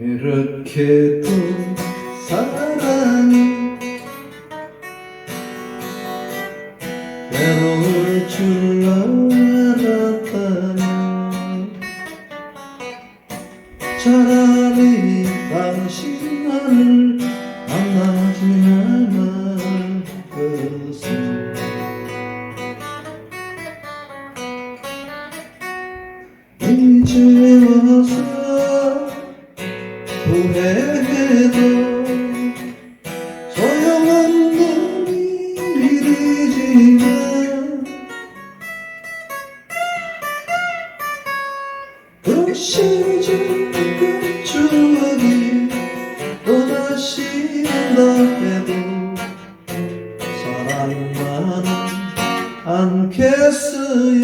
이렇게도 사랑이 괴로울 줄 알았다면 차라리 당신만을 만나지 말만 것을 이제 와서 후회해도 소용없는 일이지만 그 시절 그 추억이 또다시 온다 해도 사랑만은 않겠어요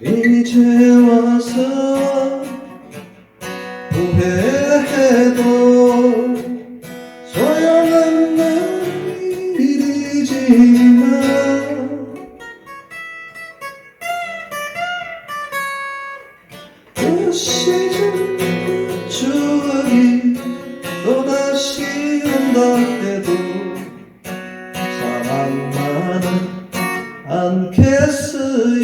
이제 와서 후회해도 소용없는 일이지만 그그 추억이 또다시 온다 해도 사랑만은 않겠어요